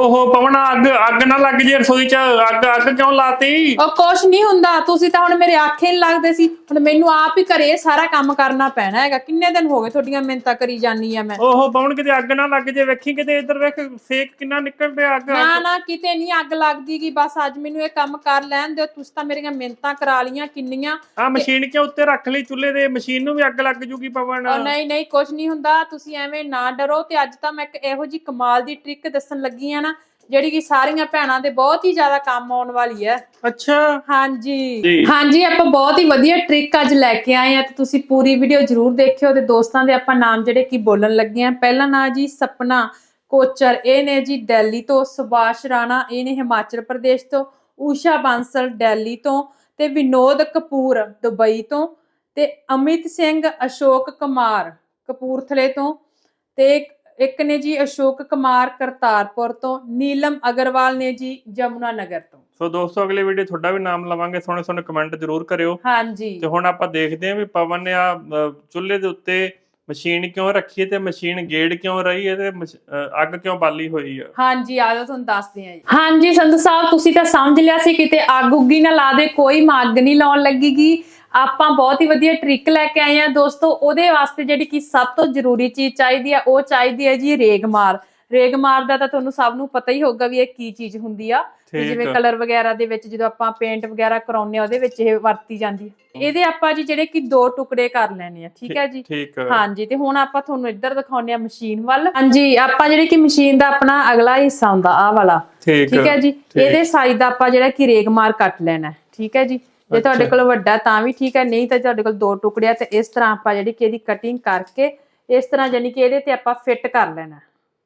ਓਹੋ ਪਵਨ ਅੱਗ ਅੱਗ ਨਾ ਲੱਗ ਜੇ ਰਸੋਈ ਚ ਅੱਗ ਅੱਗ ਕਿਉਂ ਲਾਤੀ? ਉਹ ਕੁਛ ਨਹੀਂ ਹੁੰਦਾ ਤੁਸੀਂ ਤਾਂ ਹੁਣ ਮੇਰੇ ਆਖੇ ਨੀ ਲੱਗਦੇ ਸੀ। ਹੁਣ ਮੈਨੂੰ ਆਪ ਹੀ ਘਰੇ ਸਾਰਾ ਕੰਮ ਕਰਨਾ ਪੈਣਾ ਹੈਗਾ। ਕਿੰਨੇ ਦਿਨ ਹੋ ਗਏ ਤੁਹਾਡੀਆਂ ਮਿਹਨਤਾਂ ਕਰੀ ਜਾਨੀ ਆ ਮੈਂ। ਓਹੋ ਪਵਨ ਕਿਤੇ ਅੱਗ ਨਾ ਲੱਗ ਜੇ ਵੇਖੀ ਕਿਤੇ ਇੱਧਰ ਵੇਖ ਸੇਕ ਕਿੰਨਾ ਨਿਕਲ ਰਿਹਾ ਅੱਗ ਨਾ ਨਾ ਕਿਤੇ ਨਹੀਂ ਅੱਗ ਲੱਗਦੀ ਗੀ ਬਸ ਅੱਜ ਮੈਨੂੰ ਇਹ ਕੰਮ ਕਰ ਲੈਣ ਦਿਓ। ਤੁਸੀਂ ਤਾਂ ਮੇਰੀਆਂ ਮਿਹਨਤਾਂ ਕਰਾ ਲੀਆਂ ਕਿੰਨੀਆਂ। ਆ ਮਸ਼ੀਨ ਕਿਉਂ ਉੱਤੇ ਰੱਖ ਲਈ ਚੁੱਲ੍ਹੇ ਦੇ? ਮਸ਼ੀਨ ਨੂੰ ਵੀ ਅੱਗ ਲੱਗ ਜੂਗੀ ਪਵਨ। ਉਹ ਨਹੀਂ ਨਹੀਂ ਕੁਛ ਨਹੀਂ ਹੁੰਦਾ। ਤੁਸੀਂ ਐਵੇਂ ਨਾ ਡਰੋ ਤੇ ਅੱਜ ਤਾਂ ਮੈਂ ਇੱਕ ਇਹੋ ਜੀ ਕਮਾਲ ਦੀ ਟ੍ਰਿਕ ਦੱਸਣ ਲੱਗੀ ਆ ਨਾ। ਜਿਹੜੀ ਕਿ ਸਾਰੀਆਂ ਭੈਣਾਂ ਦੇ ਬਹੁਤ ਹੀ ਜ਼ਿਆਦਾ ਕੰਮ ਆਉਣ ਵਾਲੀ ਹੈ। ਅੱਛਾ। ਹਾਂਜੀ। ਹਾਂਜੀ ਆਪਾਂ ਬਹੁਤ ਹੀ ਵਧੀਆ ਟ੍ਰਿਕ ਅੱਜ ਲੈ ਕੇ ਆਏ ਆ ਤੇ ਤੁਸੀਂ ਪੂਰੀ ਵੀਡੀਓ ਜਰੂਰ ਦੇਖਿਓ ਤੇ ਦੋਸਤਾਂ ਦੇ ਆਪਾਂ ਨਾਮ ਜਿਹੜੇ ਕੀ ਬੋਲਣ ਲੱਗੇ ਆ ਪਹਿਲਾ ਨਾਂ ਜੀ ਸਪਨਾ ਕੋਚਰ ਇਹ ਨੇ ਜੀ ਦਿੱਲੀ ਤੋਂ ਸੁਭਾਸ਼ ਰਾਣਾ ਇਹ ਨੇ ਹਿਮਾਚਲ ਪ੍ਰਦੇਸ਼ ਤੋਂ ਊਸ਼ਾ ਬਾਂਸਲ ਦਿੱਲੀ ਤੋਂ ਤੇ ਵਿਨੋਦ ਕਪੂਰ ਦੁਬਈ ਤੋਂ ਤੇ ਅਮਿਤ ਸਿੰਘ ਅਸ਼ੋਕ ਕੁਮਾਰ ਕਪੂਰਥਲੇ ਤੋਂ ਤੇ ਇੱਕ- ਨੇ ਜੀ ਅਸ਼ੋਕ ਕੁਮਾਰ ਕਰਤਾਰਪੁਰ ਤੋਂ ਨੀਲਮ ਅਗਰਵਾਲ ਨੇ ਜੀ ਜਮੁਨਾ ਨਗਰ ਤੋਂ। ਸੋ ਦੋਸਤੋ ਅਗਲੇ ਵੀਡੀਓ ਤੁਹਾਡਾ ਵੀ ਨਾਮ ਲਵਾਂਗੇ ਸੋਹਣੇ ਸੋਹਣੇ ਕਮੈਂਟ ਜ਼ਰੂਰ ਕਰਿਓ। ਹਾਂਜੀ। ਤੇ ਹੁਣ ਆਪਾਂ ਦੇਖਦੇ ਹਾਂ ਵੀ ਪਵਨ ਨੇ ਆ ਚੁੱਲ੍ਹੇ ਦੇ ਉੱਤੇ ਮਸ਼ੀਨ ਕਿਉਂ ਰੱਖੀ ਹੈ ਤੇ ਮਸ਼ੀਨ ਗੇੜ ਕਿਉਂ ਰਹੀ ਹੈ ਤੇ ਅੱਗ ਕਿਉਂ ਬਾਲੀ ਹੋਈ ਆ ਹਾਂਜੀ ਆ ਜਾਓ ਤੁਹਾਨੂੰ ਦੱਸਦੇ ਆ ਜੀ। ਹਾਂਜੀ ਸੰਧੂ ਸਾਹਿਬ ਤੁਸੀਂ ਤਾਂ ਸਮਝ ਲਿਆ ਸੀ ਕਿਤੇ ਅੱਗ ਉੱਗੀ ਨਾ ਲਾ ਦੇ ਕੋਈ ਮੈਂ ਅੱਗ ਨਹੀਂ ਲਾਉਣ ਲੱਗੀਗੀ। ਆਪਾਂ ਬਹੁਤ ਹੀ ਵਧੀਆ ਟ੍ਰਿਕ ਲੈ ਕੇ ਆਏ ਆ ਦੋਸਤੋ ਉਹਦੇ ਵਾਸਤੇ ਜਿਹੜੀ ਕਿ ਸਭ ਤੋਂ ਜ਼ਰੂਰੀ ਚੀਜ਼ ਚਾਹੀਦੀ ਆ ਉਹ ਚਾਹੀਦੀ ਹੈ ਜੀ ਰੇਗਮਾਰ ਰੇਗਮਾਰ ਦਾ ਤਾਂ ਤੁਹਾਨੂੰ ਸਭ ਨੂੰ ਪਤਾ ਹੀ ਹੋਊਗਾ ਵੀ ਇਹ ਕੀ ਚੀਜ਼ ਹੁੰਦੀ ਆ ਜਿਵੇਂ ਆ। ਕਲਰ ਵਗੈਰਾ ਦੇ ਵਿੱਚ ਜਦੋਂ ਆਪਾਂ ਪੇਂਟ ਵਗੈਰਾ ਕਰਾਉਂਦੇ ਆ ਉਹਦੇ ਵਿੱਚ ਇਹ ਵਰਤੀ ਜਾਂਦੀ ਹੈ ਇਹਦੇ ਆਪਾਂ ਜੀ ਜਿਹੜੇ ਕਿ ਦੋ ਟੁਕੜੇ ਕਰ ਲੈਣੇ ਆ ਠੀਕ ਹੈ ਜੀ? ਆ। ਹਾਂਜੀ ਤੇ ਹੁਣ ਆਪਾਂ ਤੁਹਾਨੂੰ ਇੱਧਰ ਦਿਖਾਉਂਦੇ ਆ ਮਸ਼ੀਨ ਵੱਲ। ਹਾਂਜੀ ਆਪਾਂ ਜਿਹੜੀ ਕਿ ਮਸ਼ੀਨ ਦਾ ਆਪਣਾ ਅਗਲਾ ਹਿੱਸਾ ਹੁੰਦਾ ਆਹ ਵਾਲਾ। ਠੀਕ ਹੈ ਜੀ। ਇਹਦੇ ਸਾਈਜ਼ ਦਾ ਆਪਾਂ ਜਿਹੜਾ ਕਿ ਰੇਗਮਾਰ ਕੱਟ ਲੈਣਾ ਠੀਕ ਹੈ ਜੀ? ਜੇ ਤੁਹਾਡੇ ਕੋਲ ਵੱਡਾ ਤਾਂ ਵੀ ਠੀਕ ਹੈ ਨਹੀਂ ਤਾਂ ਤੁਹਾਡੇ ਕੋਲ ਦੋ ਟੁਕੜੇ ਆ ਤੇ ਇਸ ਤਰ੍ਹਾਂ ਆਪਾਂ ਜਿਹੜੀ ਕਿ ਇਹਦੀ ਕਟਿੰਗ ਕਰਕੇ ਇਸ ਤਰ੍ਹਾਂ ਯਾਨੀ ਕਿ ਇਹਦੇ ਤੇ ਆਪਾਂ ਫਿੱਟ ਕਰ ਲੈਣਾ।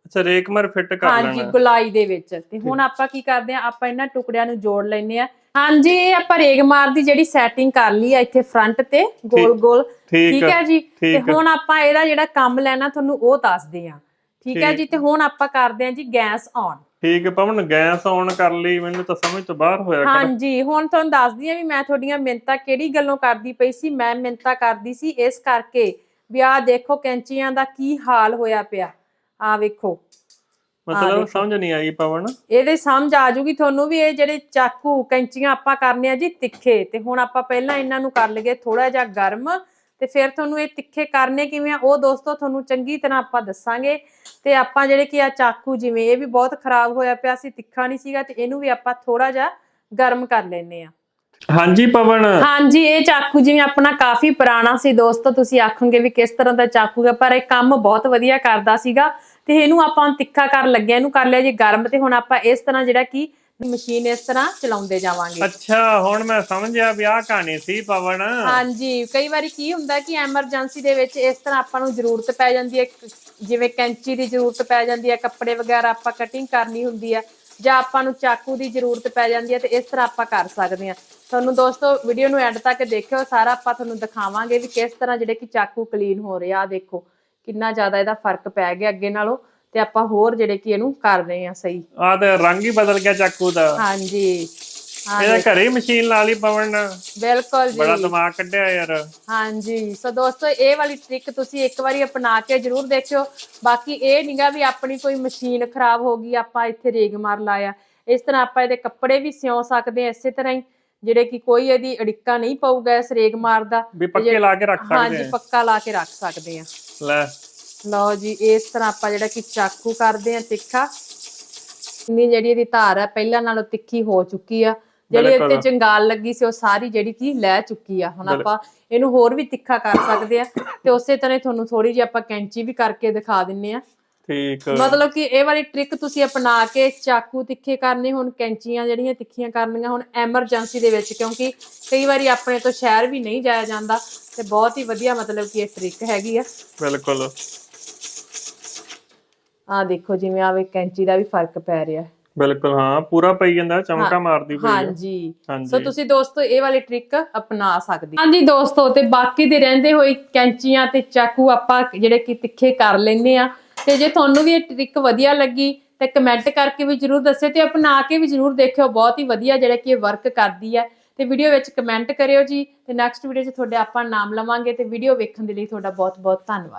ਅੱਛਾ ਰੇਕਮਰ ਫਿੱਟ ਕਰ ਹਾਂਜੀ ਲੈਣਾ। ਗੁਲਾਈ ਦੇ ਵਿੱਚ। ਤੇ ਹੁਣ ਆਪਾਂ ਕੀ ਕਰਦੇ ਆ ਆਪਾਂ ਇਹਨਾਂ ਟੁਕੜਿਆਂ ਨੂੰ ਜੋੜ ਲੈਨੇ ਆ ਹਾਂਜੀ ਇਹ ਆਪਾਂ ਰੇਗਮਾਰ ਦੀ ਜਿਹੜੀ ਸੈਟਿੰਗ ਕਰ ਲਈ ਆ ਇੱਥੇ ਫਰੰਟ ਤੇ ਗੋਲ ਗੋਲ। ਠੀਕ। ਹੈ ਜੀ? ਤੇ। ਹੁਣ ਆਪਾਂ ਇਹਦਾ ਜਿਹੜਾ ਕੰਮ ਲੈਣਾ ਤੁਹਾਨੂੰ ਉਹ ਦੱਸਦੇ ਆ ਠੀਕ ਹੈ ਜੀ? ਤੇ ਹੁਣ ਆਪਾਂ ਕਰਦੇ ਆ ਜੀ ਗੈਸ ਔਨ ਠੀਕ ਹੈ ਪਵਨ ਗੈਸ ਆਨ ਕਰ ਲਈ ਮੈਨੂੰ ਤਾਂ ਸਮਝ ਤੋਂ ਬਾਹਰ ਹੋਇਆ ਹਾਂਜੀ ਹੁਣ ਤੁਹਾਨੂੰ ਦੱਸਦੀ ਆ ਵੀ ਮੈਂ ਤੁਹਾਡੀਆਂ ਮਿੰਤਾ ਕਿਹੜੀ ਗੱਲੋਂ ਕਰਦੀ ਪਈ ਸੀ। ਮੈਂ ਮਿੰਤਾ ਕਰਦੀ ਸੀ ਇਸ ਕਰਕੇ ਵੀ ਆਹ ਦੇਖੋ ਕੈਂਚੀਆਂ ਦਾ ਕੀ ਹਾਲ ਹੋਇਆ ਪਿਆ। ਆ ਵੇਖੋ। ਮਤਲਬ। ਸਮਝ ਨਹੀਂ ਆਈ ਪਵਨ। ਇਹਦੇ ਸਮਝ ਆ ਜੂਗੀ ਤੁਹਾਨੂੰ ਵੀ ਇਹ ਜਿਹੜੇ ਚਾਕੂ ਕੈਂਚੀਆਂ ਆਪਾਂ ਕਰਨੇ ਆ ਜੀ ਤਿੱਖੇ। ਤੇ ਹੁਣ ਆਪਾਂ ਪਹਿਲਾਂ ਇਹਨਾਂ ਨੂੰ ਕਰ ਲਈਏ ਥੋੜਾ ਜਿਹਾ ਗਰਮ। ਤੇ ਫਿਰ ਤੁਹਾਨੂੰ ਇਹ ਤਿੱਖੇ ਕਰਨੇ ਕਿਵੇਂ ਆ? ਉਹ ਦੋਸਤੋ ਤੁਹਾਨੂੰ ਚੰਗੀ ਤਰ੍ਹਾਂ ਆਪਾਂ ਦੱਸਾਂਗੇ। ਤੇ ਆਪਾਂ ਜਿਹੜੇ ਕਿ ਆ ਚਾਕੂ ਜਿਵੇਂ ਇਹ ਵੀ ਬਹੁਤ ਖਰਾਬ ਹੋਇਆ ਪਿਆ ਸੀ ਤਿੱਖਾ ਨਹੀਂ ਸੀਗਾ ਤੇ ਇਹਨੂੰ ਵੀ ਆਪਾਂ ਥੋੜਾ ਜਿਹਾ ਗਰਮ ਕਰ ਲੈਨੇ ਆ ਹਾਂਜੀ ਪਵਨ। ਹਾਂਜੀ ਇਹ ਚਾਕੂ ਜਿਵੇਂ ਆਪਣਾ ਕਾਫੀ ਪੁਰਾਣਾ ਸੀ ਦੋਸਤੋ ਤੁਸੀਂ ਆਖੋਗੇ ਵੀ ਕਿਸ ਤਰ੍ਹਾਂ ਦਾ ਚਾਕੂ ਹੈ ਪਰ ਇਹ ਕੰਮ ਬਹੁਤ ਵਧੀਆ ਕਰਦਾ ਸੀਗਾ। ਤੇ ਇਹਨੂੰ ਆਪਾਂ ਤਿੱਖਾ ਕਰਨ ਲੱਗਿਆ ਇਹਨੂੰ ਕਰ ਲਿਆ ਜੀ ਗਰਮ ਤੇ ਹੁਣ ਆਪਾਂ ਇਸ ਤਰ੍ਹਾਂ ਜਿਹੜਾ ਕਿ ਮਸ਼ੀਨ ਇਸ ਤਰ੍ਹਾਂ ਚਲਾਉਂਦੇ ਜਾਵਾਂਗੇ। ਅੱਛਾ ਹੁਣ ਮੈਂ ਸਮਝਿਆ ਵੀ ਆਹ ਕਹਾਣੀ ਸੀ ਪਵਨ। ਹਾਂਜੀ ਕਈ ਵਾਰੀ ਕੀ ਹੁੰਦਾ ਕਿ ਐਮਰਜੈਂਸੀ ਦੇ ਵਿੱਚ ਇਸ ਤਰ੍ਹਾਂ ਆਪਾਂ ਨੂੰ ਜ਼ਰੂਰਤ ਪੈ ਜਾਂਦੀ ਹੈ ਜਿਵੇਂ ਕੈਂਚੀ ਦੀ ਜ਼ਰੂਰਤ ਪੈ ਜਾਂਦੀ ਹੈ ਕੱਪੜੇ ਵਗੈਰਾ ਆਪਾਂ ਕਟਿੰਗ ਕਰਨੀ ਹੁੰਦੀ ਹੈ ਜਾਂ ਆਪਾਂ ਨੂੰ ਚਾਕੂ ਦੀ ਜ਼ਰੂਰਤ ਪੈ ਜਾਂਦੀ ਹੈ ਤੇ ਇਸ ਤਰ੍ਹਾਂ ਆਪਾਂ ਕਰ ਸਕਦੇ ਹਾਂ। ਤੁਹਾਨੂੰ ਦੋਸਤੋ ਵੀਡੀਓ ਨੂੰ ਐਂਡ ਤੱਕ ਦੇਖਿਓ ਸਾਰਾ ਆਪਾਂ ਤੁਹਾਨੂੰ ਦਿਖਾਵਾਂਗੇ ਵੀ ਕਿਸ ਤਰ੍ਹਾਂ ਜਿਹੜੇ ਕਿ ਚਾਕੂ ਕਲੀਨ ਹੋ ਰਿਹਾ ਆ ਦੇਖੋ ਕਿੰਨਾ ਜ਼ਿਆਦਾ ਇਹਦਾ ਫ਼ਰਕ ਪੈ ਗਿਆ ਅੱਗੇ ਨਾਲੋਂ। ਤੇ ਆਪਾਂ ਹੋਰ ਜਿਹੜੇ ਕਿ ਇਹਨੂੰ ਕਰ ਰਹੇ ਹਾਂ ਸਹੀ। ਆਹ ਤੇ ਰੰਗ ਹੀ ਬਦਲ ਗਿਆ ਚਾਕੂ ਦਾ। ਹਾਂਜੀ। ਇਹਦਾ ਘਰੇ ਹੀ ਮਸ਼ੀਨ ਲਾ ਲਈ ਪਵਨ ਬਿਲਕੁਲ ਜੀ। ਬੜਾ ਦਿਮਾਗ ਕੱਢਿਆ ਯਾਰ। ਹਾਂਜੀ। ਸੋ ਦੋਸਤੋ ਇਹ ਵਾਲੀ ਟ੍ਰਿਕ ਤੁਸੀਂ ਇੱਕ ਵਾਰੀ ਅਪਣਾ ਕੇ ਜਰੂਰ ਦੇਖਿਓ। ਬਾਕੀ ਇਹ ਨਹੀਂਗਾ ਵੀ ਆਪਣੀ ਕੋਈ ਮਸ਼ੀਨ ਖਰਾਬ ਹੋ ਗਈ ਆਪਾਂ ਇੱਥੇ ਰੇਗ ਮਾਰ ਲਾਇਆ। ਇਸ ਤਰ੍ਹਾਂ ਆਪਾਂ ਇਹਦੇ ਕੱਪੜੇ ਵੀ ਸਿਉਂ ਸਕਦੇ ਆ ਇਸੇ ਤਰ੍ਹਾਂ ਹੀ। ਜਿਹੜੇ ਕਿ ਕੋਈ ਇਹਦੀ ਅੜਿੱਕਾ ਨਹੀਂ ਪਊਗਾ ਇਸ ਰੇਗ ਮਾਰ ਦਾ। ਵੀ ਪੱਕੇ ਲਾ ਕੇ ਰੱਖ ਸਕਦੇ ਹਾਂਜੀ ਪੱਕਾ ਲਾ ਕੇ ਰੱਖ ਸਕਦੇ ਆ ਆ ਲੈ। ਲਓ ਜੀ ਇਸ ਤਰ੍ਹਾਂ ਆਪਾਂ ਜਿਹੜਾ ਕਿ ਚਾਕੂ ਕਰਦੇ ਆ ਤਿੱਖਾ। ਇੰਨੀ ਜਿਹੜੀ ਇਹਦੀ ਧਾਰ ਹੈ ਪਹਿਲਾਂ ਨਾਲੋਂ ਤਿੱਖੀ ਹੋ ਚੁੱਕੀ ਆ। ਜਿਹੜੀ। ਇੱਥੇ ਜੰਗਾਲ ਲੱਗੀ ਸੀ ਉਹ ਸਾਰੀ ਜਿਹੜੀ ਕੀ ਲੈ ਚੁੱਕੀ ਆ। ਹੁਣ ਆਪਾਂ ਇਹਨੂੰ ਹੋਰ ਵੀ ਤਿੱਖਾ ਕਰ ਸਕਦੇ ਆ ਤੇ ਉਸੇ ਤਰ੍ਹਾਂ ਹੀ ਤੁਹਾਨੂੰ ਥੋੜੀ ਜਿਹੀ ਆਪਾਂ ਕੈਂਚੀ ਵੀ ਕਰਕੇ ਦਿਖਾ ਦਿੰਨੇ ਆ ਠੀਕ। ਮਤਲਬ ਕਿ ਇਹ ਵਾਲੀ ਟ੍ਰਿਕ ਤੁਸੀਂ ਅਪਣਾ ਕੇ ਚਾਕੂ ਤਿੱਖੇ ਕਰਨੇ ਹੁਣ ਕੈਂਚੀਆਂ ਜਿਹੜੀਆਂ ਤਿੱਖੀਆਂ ਕਰਨੀਆਂ ਹੁਣ ਐਮਰਜੈਂਸੀ ਦੇ ਵਿੱਚ ਕਿਉਂਕਿ ਕਈ ਵਾਰੀ ਆਪਣੇ ਤੋਂ ਸ਼ਹਿਰ ਵੀ ਨਹੀਂ ਜਾਇਆ ਜਾਂਦਾ। ਤੇ ਬਹੁਤ ਹੀ ਵਧੀਆ ਮਤਲਬ ਕਿ ਇਹ ਟ੍ਰਿਕ ਹੈਗੀ ਆ। ਬਿਲਕੁਲ। ਆ ਦੇਖੋ ਜਿਵੇਂ ਆਵੇ ਕੈਂਚੀ ਦਾ ਵੀ ਫ਼ਰਕ ਪੈ ਰਿਹਾ। ਬਿਲਕੁਲ ਹਾਂ ਪੂਰਾ ਪਈ ਜਾਂਦਾ ਚਮਕਾ ਮਾਰਦੀ ਪਈ ਹਾਂਜੀ। ਸੋ ਤੁਸੀਂ ਦੋਸਤੋ ਇਹ ਵਾਲੀ ਟ੍ਰਿਕ ਅਪਣਾ ਸਕਦੇ। ਹਾਂਜੀ ਦੋਸਤੋ ਤੇ ਬਾਕੀ ਦੇ ਰਹਿੰਦੇ ਹੋਏ ਕੈਂਚੀਆਂ ਤੇ ਚਾਕੂ ਆਪਾਂ ਜਿਹੜੇ ਕਿ ਤਿੱਖੇ ਕਰ ਲੈਨੇ ਆ ਤੇ ਜੇ ਤੁਹਾਨੂੰ ਵੀ ਇਹ ਟ੍ਰਿਕ ਵਧੀਆ ਲੱਗੀ ਤੇ ਕਮੈਂਟ ਕਰਕੇ ਵੀ ਜਰੂਰ ਦੱਸਿਓ ਤੇ ਅਪਣਾ ਕੇ ਵੀ ਜਰੂਰ ਦੇਖਿਓ। ਬਹੁਤ ਹੀ ਵਧੀਆ ਜਿਹੜਾ ਕਿ ਇਹ ਵਰਕ ਕਰਦੀ ਹੈ। ਤੇ ਵੀਡੀਓ ਵਿੱਚ ਕਮੈਂਟ ਕਰਿਓ ਜੀ। ਤੇ ਨੈਕਸਟ ਵੀਡੀਓ 'ਚ ਤੁਹਾਡੇ ਆਪਾਂ ਨਾਮ ਲਵਾਂਗੇ ਤੇ ਵੀਡੀਓ ਵੇਖਣ ਦੇ ਲਈ ਤੁਹਾਡਾ ਬਹੁਤ ਬਹੁਤ ਧੰਨਵਾਦ।